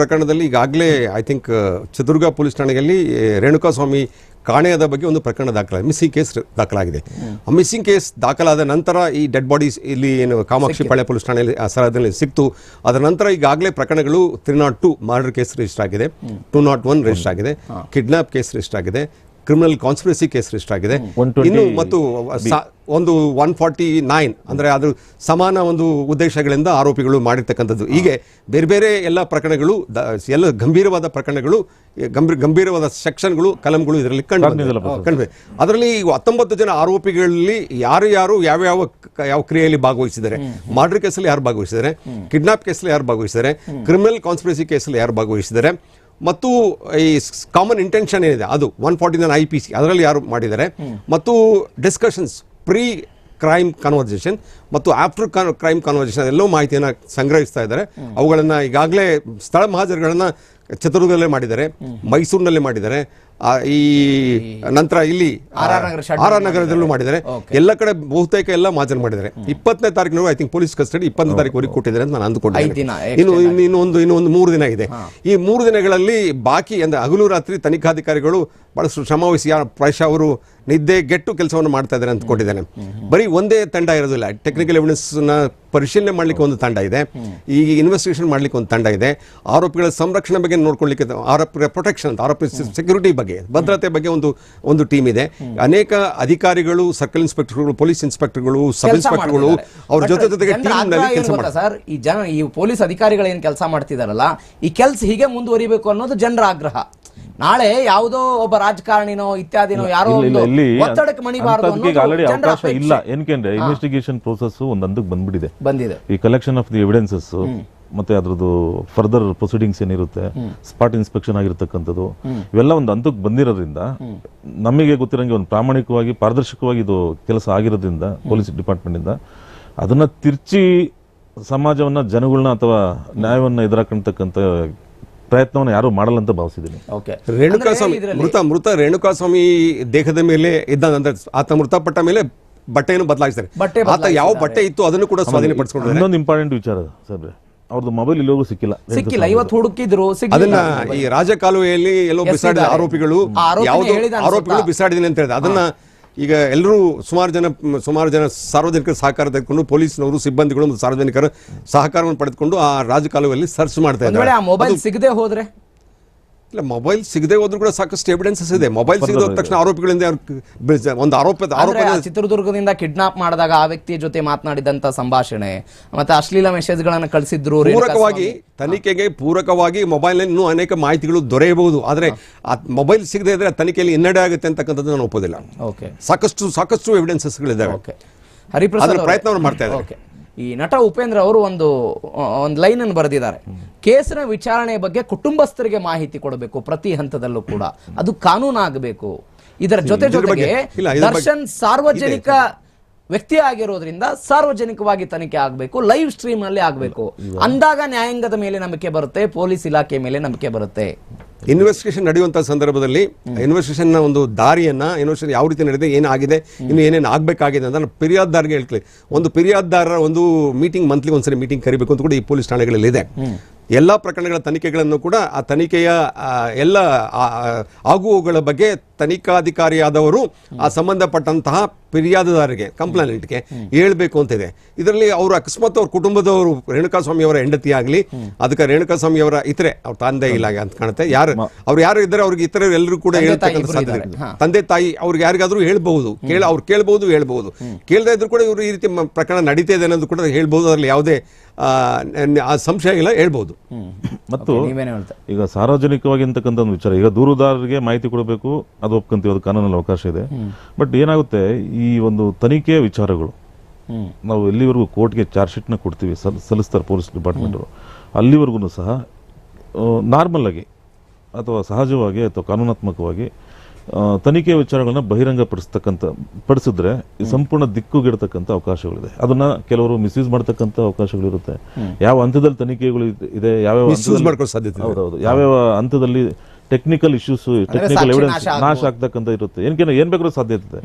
ಪ್ರಕರಣದಲ್ಲಿ ಈಗಾಗಲೇ I think Chitradurga police ಠಾಣೆಯಲ್ಲಿ ರೇಣುಕಾಸ್ವಾಮಿ ಕಾಣೆಯಾದ ಬಗ್ಗೆ ಒಂದು ಪ್ರಕರಣ ದಾಖಲಾಗಿದೆ ಮಿಸ್ಸಿಂಗ್ ಕೇಸ್ ದಾಖಲಾಗಿದೆ. ಆ ಮಿಸ್ಸಿಂಗ್ ಕೇಸ್ ದಾಖಲಾದ ನಂತರ ಈ ಡೆಡ್ ಬಾಡೀಸ್ ಇಲ್ಲಿ ಏನು ಕಾಮಾಕ್ಷಿ ಪಾಳ್ಯ ಪೊಲೀಸ್ ಠಾಣೆಯಲ್ಲಿ ಸ್ಥಳದಲ್ಲಿ ಸಿಕ್ತು. ಅದರ ನಂತರ ಈಗಾಗಲೇ ಪ್ರಕರಣಗಳು three nought two murder case register ಆಗಿದೆ. ಟೂ ನಾಟ್ ಒನ್ ರಿಜಿಸ್ಟರ್ ಆಗಿದೆ. ಕಿಡ್ನಾಪ್ ಕೇಸ್ ರಿಜಿಸ್ಟರ್ ಆಗಿದೆ. ಕ್ರಿಮಿನಲ್ ಕಾನ್ಸ್ಪಿರಸಿ ಕೇಸ್ ರಿಜಿಸ್ಟರ್ ಆಗಿದೆ 120 ಇನ್ನು ಮತ್ತು ಸ- ಒಂದು ಒನ್ ಫಾರ್ಟಿ ನೈನ್ ಅಂದರೆ ಅದು ಸಮಾನ ಒಂದು ಉದ್ದೇಶಗಳಿಂದ ಆರೋಪಿಗಳು ಮಾಡಿರ್ತಕ್ಕಂಥದ್ದು. ಹೀಗೆ ಬೇರೆ ಬೇರೆ ಎಲ್ಲ ಪ್ರಕರಣಗಳು ದ- ಎಲ್ಲ ಗಂಭೀರವಾದ ಪ್ರಕರಣಗಳು ಈ ಗಂಭೀರ ಗಂಭೀರವಾದ ಸೆಕ್ಷನ್ಗಳು ಕಲಂಗಳು ಇದರಲ್ಲಿ ಕಂಡು ಬಂದಿದೆ. ಕಂಡು ಅದರಲ್ಲಿ ಈಗ ಹತ್ತೊಂಬತ್ತು ಜನ ಆರೋಪಿಗಳಲ್ಲಿ ಯಾರು ಯಾರು ಯಾವ್ಯಾವ ಕ- ಯಾವ ಕ್ರಿಯೆಯಲ್ಲಿ ಭಾಗವಹಿಸಿದ್ದಾರೆ. ಮರ್ಡರ್ ಕೇಸಲ್ಲಿ ಯಾರು ಭಾಗವಹಿಸಿದ್ದಾರೆ? ಕಿಡ್ನಾಪ್ ಕೇಸಲ್ಲಿ ಯಾರು ಭಾಗವಹಿಸಿದ್ದಾರೆ? ಕ್ರಿಮಿನಲ್ ಕಾನ್ಸ್ಪಿರಸಿ ಕೇಸಲ್ಲಿ ಯಾರು ಭಾಗವಹಿಸಿದ್ದಾರೆ? ಮತ್ತು ಈ ಕಾಮನ್ ಇಂಟೆನ್ಷನ್ ಏನಿದೆ, ಅದು one forty nine I P C ಅದರಲ್ಲಿ ಯಾರು ಮಾಡಿದ್ದಾರೆ, ಮತ್ತು ಡಿಸ್ಕಷನ್ಸ್ ಪ್ರೀ ಕ್ರೈಮ್ ಕನ್ವರ್ಸೇಷನ್ ಮತ್ತು ಆಫ್ಟರ್ ಕ್ರೈಮ್ ಕನ್ವರ್ಸೇಷನ್ ಎಲ್ಲೋ ಮಾಹಿತಿಯನ್ನು ಸಂಗ್ರಹಿಸ್ತಾ ಇದ್ದಾರೆ. ಅವುಗಳನ್ನು ಈಗಾಗಲೇ ಸ್ಥಳ ಮಹಾಜರುಗಳನ್ನು ಚಿತ್ರದುರ್ಗದಲ್ಲೇ ಮಾಡಿದ್ದಾರೆ, ಮೈಸೂರಿನಲ್ಲೇ ಮಾಡಿದ್ದಾರೆ ಈ ನಂತರ ಇಲ್ಲಿ ಆರ್ ಆರ್ ನಗರದಲ್ಲೂ ಮಾಡಿದ್ದಾರೆ. ಎಲ್ಲ ಕಡೆ ಬಹುತೇಕ ಎಲ್ಲ ಮಾಜರ್ ಮಾಡಿದ್ದಾರೆ. ಇಪ್ಪತ್ತನೇ ತಾರೀಕಿನ ಐ ತಿಂಕ್ ಪೊಲೀಸ್ ಕಸ್ಟಡಿ ಇಪ್ಪತ್ತನೇ ತಾರೀಕು ಕೊಟ್ಟಿದ್ದಾರೆ ಅಂತ ನಾನು ಅಂದುಕೊಂಡಿದ್ದೀನಿ. ಅಂದುಕೊಂಡಿದ್ದೇನೆ ದಿನ ಇನ್ನು ಇನ್ನು ಇನ್ನೊಂದು ಇನ್ನೊಂದು ಮೂರು ದಿನ ಇದೆ. ಈ ಮೂರು ದಿನಗಳಲ್ಲಿ ಬಾಕಿ ಅಂದ್ರೆ ಹಗಲು ರಾತ್ರಿ ತನಿಖಾಧಿಕಾರಿಗಳು ಬಹಳಷ್ಟು ಶ್ರಮವಹಿಸಿ ಪ್ರಾಯಶಃ ಅವರು ನಿದ್ದೆ ಗೆಟ್ಟು ಕೆಲಸವನ್ನು ಮಾಡ್ತಾ ಇದ್ದಾರೆ ಅಂತ ಕೊಟ್ಟಿದ್ದಾನೆ ಬರೀ ಒಂದೇ ತಂಡ ಇರೋದಿಲ್ಲ. ಟೆಕ್ನಿಕಲ್ ಎವಿಡೆನ್ಸ್ನ ಪರಿಶೀಲನೆ ಮಾಡ್ಲಿಕ್ಕೆ ಒಂದು ತಂಡ ಇದೆ. ಈ ಇನ್ವೆಸ್ಟಿಗೇಷನ್ ಮಾಡ್ಲಿಕ್ಕೆ ಒಂದು ತಂಡ ಇದೆ. ಆರೋಪಿಗಳ ಸಂರಕ್ಷಣೆ ಬಗ್ಗೆ ನೋಡ್ಕೊಳ್ಳಿಕ್ಕೆ ಆರೋಪಿಗಳ ಪ್ರೊಟೆಕ್ಷನ್ ಅಂತ ಆರೋಪಿ ಸೆಕ್ಯೂರಿಟಿ ಬಗ್ಗೆ ಭದ್ರತೆ ಬಗ್ಗೆ ಒಂದು ಒಂದು ಟೀಮ್ ಇದೆ. ಅನೇಕ ಅಧಿಕಾರಿಗಳು ಸರ್ಕಲ್ ಇನ್ಸ್ಪೆಕ್ಟರ್ಗಳು ಪೊಲೀಸ್ ಇನ್ಸ್ಪೆಕ್ಟರ್ಗಳು ಸಬ್ ಇನ್ಸ್ಪೆಕ್ಟರ್ಗಳು. ಅವ್ರ ಜೊತೆ ಜೊತೆಗೆ ಜನರ ಟೀಮ್ನಲ್ಲಿ ಏನ್ ಕೆಲಸ ಮಾಡ್ತಾರೆ. ಸರ್? ಈ ಜನ ಈ ಪೊಲೀಸ್ ಅಧಿಕಾರಿಗಳು ಏನು ಕೆಲಸ ಮಾಡ್ತಿದಾರಲ್ಲ ಈ ಕೆಲಸ ಹೀಗೆ ಮುಂದುವರಿಬೇಕು ಅನ್ನೋದು ಜನರ ಆಗ್ರಹ. ನಾಳೆ ಯಾವುದೋ ಒಬ್ಬ ರಾಜಕಾರಣಿನೋ ಇತ್ಯಾದಿನೋ ಯಾರೋ ಒತ್ತಡಕ್ಕೆ ಮಣಿಬಾರದು ಆಲ್ರೆಡಿ ಅವಕಾಶ. ಇಲ್ಲ. ಏನಕ್ಕೆ ಇನ್ವೆಸ್ಟಿಗೇಷನ್ ಪ್ರೋಸೆಸ್ ಒಂದ್ ಹಂತಕ್ಕೆ ಬಂದ್ಬಿಟ್ಟಿದೆ. ಬಂದಿದೆ. ಈ ಕಲೆಕ್ಷನ್ ಆಫ್ ದಿ ಎವಿಡೆನ್ಸಸ್ ಮತ್ತೆ ಅದ್ರದ್ದು ಫರ್ದರ್ ಪ್ರೊಸೀಡಿಂಗ್ಸ್ ಏನಿರುತ್ತೆ ಸ್ಪಾಟ್ ಇನ್ಸ್ಪೆಕ್ಷನ್ ಆಗಿರ್ತಕ್ಕಂಥದ್ದು ಇವೆಲ್ಲ ಒಂದು ಹಂತಕ್ಕೆ ಬಂದಿರೋದ್ರಿಂದ ನಮಗೆ ಗೊತ್ತಿರೋಂಗೆ ಒಂದು ಪ್ರಾಮಾಣಿಕವಾಗಿ ಪಾರದರ್ಶಕವಾಗಿ ಇದು ಕೆಲಸ ಆಗಿರೋದ್ರಿಂದ ಪೊಲೀಸ್ ಡಿಪಾರ್ಟ್ಮೆಂಟ್ ಇಂದ ಅದನ್ನ ತಿರ್ಚಿ ಸಮಾಜವನ್ನ ಜನಗಳನ್ನ ಅಥವಾ ನ್ಯಾಯವನ್ನ ಎದುರಾಕಂತಕ್ಕಂಥ ಪ್ರಯತ್ನವನ್ನ ಯಾರು ಮಾಡಲ್ಲ ಅಂತ ಭಾವಿಸಿದ್ದೀನಿ. ಓಕೆ. ರೇಣುಕಾ ಸ್ವಾಮಿ ಮೃತ ಮೃತ ರೇಣುಕಾ ಸ್ವಾಮಿ ದೇಹದ ಮೇಲೆ ಇದ್ದ ಅಂದ್ರೆ ಆತ ಮೃತಪಟ್ಟ ಮೇಲೆ ಬಟ್ಟೆಯನ್ನು ಬದಲಾಯಿಸ್ತಾರೆ ಬಟ್ಟೆ ಆತ ಯಾವ ಬಟ್ಟೆ ಇತ್ತು ಅದನ್ನು ಕೂಡ ಸ್ವಾಧೀನಪಡಿಸಿಕೊಂಡಿದ್ದಾರೆ. ಇನ್ನೊಂದು ಇಂಪಾರ್ಟೆಂಟ್ ವಿಚಾರ ಸರ್ ಅವ್ರದ್ದು ಮೊಬೈಲ್ ಇಲ್ಲೋಗು ಸಿಕ್ಕಿಲ್ಲ. ಸಿಕ್ಕಿಲ್ಲ ಇವತ್ತು ಹುಡುಕಿದ್ರು ಅದನ್ನ ಸಿಕ್ಕಿಲ್ಲ ಈ ರಾಜಕಾಲುವೆಯಲ್ಲಿ ಎಲ್ಲೋ ಬಿಸಾಡಿದ ಆರೋಪಿಗಳು ಆರೋಪಿಗಳು? ಬಿಸಾಡಿದೀನಿ ಅಂತ ಹೇಳಿದ. ಅದನ್ನ ಈಗ ಎಲ್ಲರೂ ಸುಮಾರು ಜನ ಸುಮಾರು ಜನ ಸಾರ್ವಜನಿಕರ ಸಹಕಾರ ತೆಗೆದುಕೊಂಡು ಪೊಲೀಸ್ನವರು ಸಿಬ್ಬಂದಿಗಳು ಮತ್ತು ಸಾರ್ವಜನಿಕರ ಸಹಕಾರವನ್ನು ಪಡೆದುಕೊಂಡು ಆ ರಾಜಕಾಲುವಲ್ಲಿ ಸರ್ಚ್ ಮಾಡ್ತಾ ಇದ್ದಾರೆ. ಮೊಬೈಲ್ ಸಿಗದೆ ಹೋದ್ರೆ ಇಲ್ಲ ಮೊಬೈಲ್ ಸಿಗದೆ ಹೋದ್ರು ಕೂಡ ಸಾಕಷ್ಟು ಎವಿಡೆನ್ಸಸ್ ಇದೆ. ಮೊಬೈಲ್ ಸಿಗದ ಹೋದ ತಕ್ಷಣ ಆರೋಪಿಗಳಿಂದ ಒಂದು ಆರೋಪದ ಆರೋಪ ಚಿತ್ರದುರ್ಗದಿಂದ ಕಿಡ್ನಾಪ್ ಮಾಡಿದಾಗ ಆ ವ್ಯಕ್ತಿಯ ಜೊತೆ ಮಾತನಾಡಿದಂತ ಸಂಭಾಷಣೆ ಮತ್ತೆ ಅಶ್ಲೀಲ ಮೆಸೇಜ್ ಗಳನ್ನ ಕಳಿಸಿದ್ರು ಪೂರಕವಾಗಿ ತನಿಖೆಗೆ ಪೂರಕವಾಗಿ ಮೊಬೈಲ್ ಇನ್ನೂ ಅನೇಕ ಮಾಹಿತಿಗಳು ದೊರೆಯಬಹುದು. ಆದರೆ ಆ ಮೊಬೈಲ್ ಸಿಗದೆ ಇದ್ರೆ ತನಿಖೆಯಲ್ಲಿ ಹಿನ್ನಡೆ ಆಗುತ್ತೆ ಅಂತಕ್ಕಂಥದ್ದು ನಾನು ಒಪ್ಪೋದಿಲ್ಲ. ಓಕೆ. ಸಾಕಷ್ಟು ಸಾಕಷ್ಟು ಎವಿಡೆನ್ಸಸ್ಗಳಿದ್ದಾವೆ ಓಕೆ. ಹರಿಪ್ರಸಾದ್. ಪ್ರಯತ್ನವನ್ನು ಮಾಡ್ತಾ ಇದ್ದಾರೆ. ಓಕೆ. ಈ ನಟ ಉಪೇಂದ್ರ ಅವರು ಒಂದು ಒಂದು ಲೈನ್ ಅನ್ನು ಬರೆದಿದ್ದಾರೆ ಕೇಸಿನ ವಿಚಾರಣೆ ಬಗ್ಗೆ ಕುಟುಂಬಸ್ಥರಿಗೆ ಮಾಹಿತಿ ಕೊಡಬೇಕು ಪ್ರತಿ ಹಂತದಲ್ಲೂ ಕೂಡ. ಅದು ಕಾನೂನಾಗಬೇಕು. ಇದರ ಜೊತೆ ಜೊತೆಗೆ ದರ್ಶನ್ ಸಾರ್ವಜನಿಕ ವ್ಯಕ್ತಿ ಆಗಿರೋದ್ರಿಂದ ಸಾರ್ವಜನಿಕವಾಗಿ ತನಿಖೆ ಆಗಬೇಕು ಲೈವ್ ಸ್ಟ್ರೀಮ್ನಲ್ಲಿ ಆಗಬೇಕು ಅಂದಾಗ ನ್ಯಾಯಾಂಗದ ಮೇಲೆ ನಂಬಿಕೆ ಬರುತ್ತೆ ಪೊಲೀಸ್ ಇಲಾಖೆ ಮೇಲೆ ನಂಬಿಕೆ ಬರುತ್ತೆ. ಇನ್ವೆಸ್ಟಿಗೇಷನ್ ನಡೆಯುವಂತಹ ಸಂದರ್ಭದಲ್ಲಿ ಇನ್ವೆಸ್ಟಿಗೇಷನ್ನ ಒಂದು ದಾರಿಯನ್ನ ಇನ್ವೆಸ್ಟಿಗೇಷನ್ ಯಾವ ರೀತಿ ನಡೆದಿದೆ ಏನಾಗಿದೆ ಇನ್ನು ಏನೇನು ಆಗಬೇಕಾಗಿದೆ ಅಂತ ನಾನು ಫಿರ್ಯಾದ್ದಾರ್ಗೆ ಹೇಳ್ತೀನಿ. ಒಂದು ಫಿರ್ಯಾದ್ದಾರರ ಒಂದು ಮೀಟಿಂಗ್ ಮಂತ್ಲಿ ಒಂದ್ಸರಿ ಮೀಟಿಂಗ್ ಕರಿಬೇಕು ಅಂತ ಕೂಡ ಈ ಪೊಲೀಸ್ ಠಾಣೆಗಳಲ್ಲಿ ಇದೆ. ಎಲ್ಲ ಪ್ರಕರಣಗಳ ತನಿಖೆಗಳನ್ನು ಕೂಡ ಆ ತನಿಖೆಯ ಎಲ್ಲ ಆಗುವುಗಳ ಬಗ್ಗೆ ತನಿಖಾಧಿಕಾರಿಯಾದವರು ಆ ಸಂಬಂಧಪಟ್ಟಂತಹ ಫಿರ್ಯಾದುದಾರರಿಗೆ ಕಂಪ್ಲೇಂಟ್ಗೆ ಹೇಳಬೇಕು ಅಂತ ಇದೆ ಇದರಲ್ಲಿ ಅವರು ಅಕಸ್ಮಾತ್ ಅವ್ರ ಕುಟುಂಬದವರು ರೇಣುಕಾಸ್ವಾಮಿ ಅವರ ಹೆಂಡತಿ ಆಗಲಿ ಅದಕ್ಕೆ ರೇಣುಕಾಸ್ವಾಮಿ ಅವರ ಇತರೆ ಅವ್ರ ತಂದೆ ಇಲ್ಲ ಅಂತ ಕಾಣುತ್ತೆ. ಯಾರು ಅವ್ರು ಯಾರು ಇದ್ದಾರೆ ಅವ್ರಿಗೆ ಇತರ ಎಲ್ಲರೂ ಕೂಡ ತಂದೆ ಹೇಳ್ತಕ್ಕಂಥ ಸಾಧ್ಯತೆ ತಂದೆ ತಾಯಿ ಅವ್ರಿಗೆ ಯಾರಿಗಾದ್ರೂ ಹೇಳ್ಬಹುದು ಕೇಳ ಅವ್ರು ಕೇಳ್ಬಹುದು ಹೇಳ್ಬಹುದು. ಕೇಳದೇ ಇದ್ರು ಕೂಡ ಇವರು ಈ ರೀತಿ ಪ್ರಕರಣ ನಡೀತಾ ಇದೆ ಅನ್ನೋದು ಕೂಡ ಹೇಳ್ಬಹುದು. ಅದರಲ್ಲಿ ಯಾವುದೇ ಸಂಶಯ ಇಲ್ಲ ಹೇಳ್ಬೋದು ಮತ್ತು ಈಗ ಸಾರ್ವಜನಿಕವಾಗಿ ಅಂತಕ್ಕಂಥ ಒಂದು ವಿಚಾರ. ಈಗ ದೂರುದಾರರಿಗೆ ಮಾಹಿತಿ ಕೊಡಬೇಕು ಅದು ಒಪ್ಕೊಂತೀವಿ ಅದು ಕಾನೂನಲ್ಲಿ ಅವಕಾಶ ಇದೆ. ಬಟ್ ಏನಾಗುತ್ತೆ ಈ ಒಂದು ತನಿಖೆಯ ವಿಚಾರಗಳು. ನಾವು ಎಲ್ಲಿವರೆಗೂ ಕೋರ್ಟ್ಗೆ ಚಾರ್ಜ್ ಶೀಟ್ನ ಕೊಡ್ತೀವಿ ಸಲ್ ಸಲ್ಲಿಸ್ತಾರೆ ಪೊಲೀಸ್ ಡಿಪಾರ್ಟ್ಮೆಂಟ್ರು ಅಲ್ಲಿವರೆಗೂ ಸಹ ನಾರ್ಮಲ್ ಆಗಿ ಅಥವಾ ಸಹಜವಾಗಿ ಅಥವಾ ಕಾನೂನಾತ್ಮಕವಾಗಿ ತನಿಖೆಯ ತನಿಖೆ ವಿಚಾರಗಳನ್ನ ಬಹಿರಂಗಪಡಿಸ್ತಕ್ಕಂಥ ಪಡಿಸಿದ್ರೆ ಈ ಸಂಪೂರ್ಣ ದಿಕ್ಕುಗಿಡತಕ್ಕಂಥ ಅವಕಾಶಗಳಿದೆ. ಅದನ್ನ ಕೆಲವರು ಮಿಸ್ಯೂಸ್ ಮಾಡ್ತಕ್ಕಂಥ ಅವಕಾಶಗಳಿರುತ್ತೆ. ಯಾವ ಹಂತದಲ್ಲಿ ತನಿಖೆಗಳು ಇದೆ- ಯಾವ್ಯಾವ. ಹೌದೌದು. ಯಾವ್ಯಾವ ಹಂತದಲ್ಲಿ ಟೆಕ್ನಿಕಲ್ ಇಶ್ಯೂಸ್ ಟೆಕ್ನಿಕಲ್ ಎವಿಡೆನ್ಸ್ ನಾಶ ಆಗ್ತಕ್ಕಂಥ ಇರುತ್ತೆ. ಏನಕ್ಕೆ ಏನ್ ಬೇಕಾದ್ರೂ ಸಾಧ್ಯತೆ